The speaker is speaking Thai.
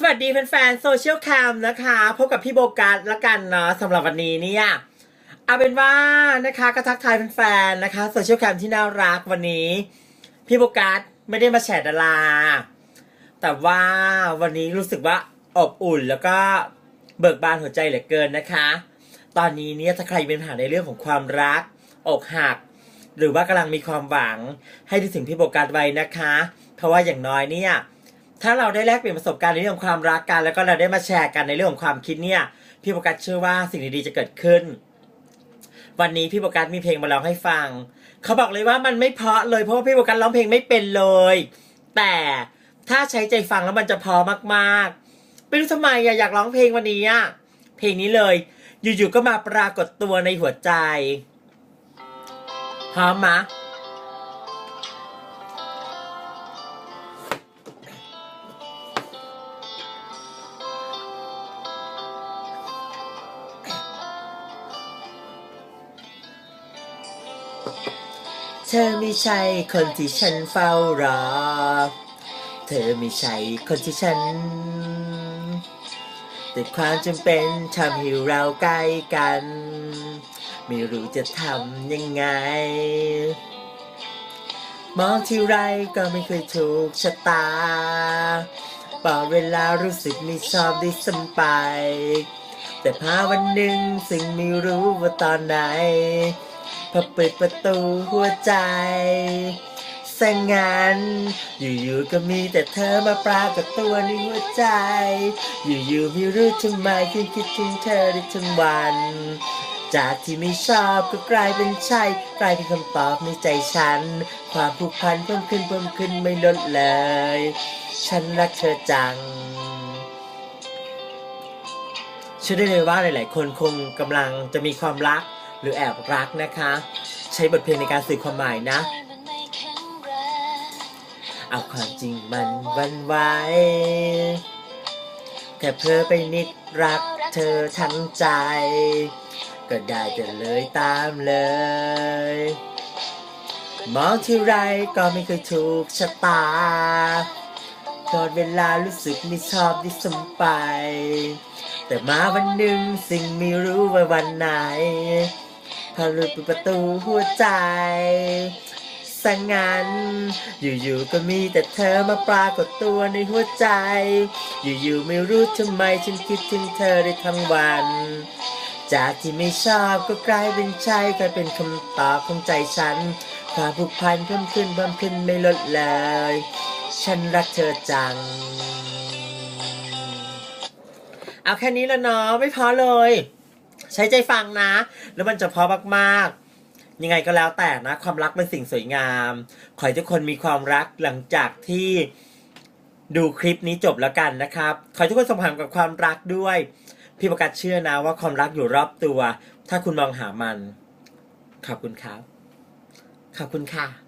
สวัสดีแฟนๆโซเชียลแคมนะคะ พบกับพี่โบกัสละกันเนาะสำหรับวันนี้เนี่ยเอาเป็นว่านะคะก็ทักทายแฟนๆนะคะโซเชียลแคมที่น่ารักวันนี้ พี่โบกัสไม่ได้มาแฉดารา แต่ว่าวันนี้รู้สึกว่าอบอุ่นแล้วก็เบิกบานหัวใจเหลือเกินนะคะ ตอนนี้เนี่ยถ้าใครเป็นปัญหาในเรื่องของความรัก อกหัก หรือว่ากำลังมีความหวังให้นึกถึงพี่โบกัสไว้นะคะ เพราะว่าอย่างน้อยเนี่ย ถ้าเราได้แลกเปลี่ยนประสบการณ์ในเรื่องของความรักกันแล้วก็เราได้มาแชร์กันในเรื่องของความคิดเนี่ยพี่โบกัสเชื่อว่าสิ่งดีๆจะเกิดขึ้น วันนี้พี่โบกัสมีเพลงมาร้องให้ฟัง เขาบอกเลยว่ามันไม่เพาะเลยเพราะว่าพี่โบกัสร้องเพลงไม่เป็นเลย แต่ถ้าใช้ใจฟังแล้วมันจะเพอมากๆไม่รู้ทำไมอะอยากร้องเพลงวันนี้อะเพลงนี้เลย อยู่ๆก็มาปรากฏตัวในหัวใจพร้อมมะ เธอไม่ใช่คนที่ฉันเฝ้ารอ เธอไม่ใช่คนที่ฉัน แต่ความจำเป็นทำให้เราใกล้กัน ไม่รู้จะทำยังไง มองที่ไรก็ไม่เคยถูกชะตาปอยเวลารู้สึกไม่ชอบได้วยซ้ำไป แต่พาวันหนึ่งซึ่งไม่รู้ว่าตอนไหน พอเปิดประตูหัวใจสงงานอยู่ๆก็มีแต่เธอมาปรากฏตัวในหัวใจ อยู่ๆไม่รู้ทำไมคิดคิดถึงเธอได้ทั้งวัน จากที่ไม่ชอบก็กลายเป็นใช่ กลายเป็นคำตอบในใจฉัน ความผูกพันเพิ่มขึ้นเพิ่มขึ้นไม่ลดเลย ฉันรักเธอจังเชื่อได้เลยว่าหลาย ๆ คนคงกำลังจะมีความรัก หรือแอบรักนะคะ ใช้บทเพลงในการสื่อความหมายนะ เอาความจริงมันวันไหวแค่เพลอไปนิดรักเธอทั้งใจ ก็ได้แต่เลยตามเลยมองที่ไรก็ไม่เคยถูกชะตา ตอดเวลารู้สึกไม่ชอบที่สมไป แต่มาวันหนึ่งสิ่งไม่รู้ว่าวันไหนพอหลุดประตูหัวใจสังงานอยู่ๆก็มีแต่เธอมาปรากฏตัวในหัวใจ อยู่ๆไม่รู้ทำไมฉันคิดถึงเธอได้ทั้งวัน จากที่ไม่ชอบก็กลายเป็นใช่กลายเป็นคำตอบของใจฉันความผูกพันเพิ่มขึ้นเพิ่มขึ้นไม่ลดเลย ฉันรักเธอจัง เอาแค่นี้แล้วเนาะไม่พอเลย ใช้ใจฟังนะ แล้วมันจะพอมากๆ ยังไงก็แล้วแต่นะ ความรักเป็นสิ่งสวยงาม ขอให้ทุกคนมีความรักหลังจากที่ดูคลิปนี้จบแล้วกันนะครับ ขอให้ทุกคนสมหวังกับความรักด้วย พี่ประกาศเชื่อนะว่าความรักอยู่รอบตัว ถ้าคุณมองหามัน ขอบคุณครับ ขอบคุณค่ะ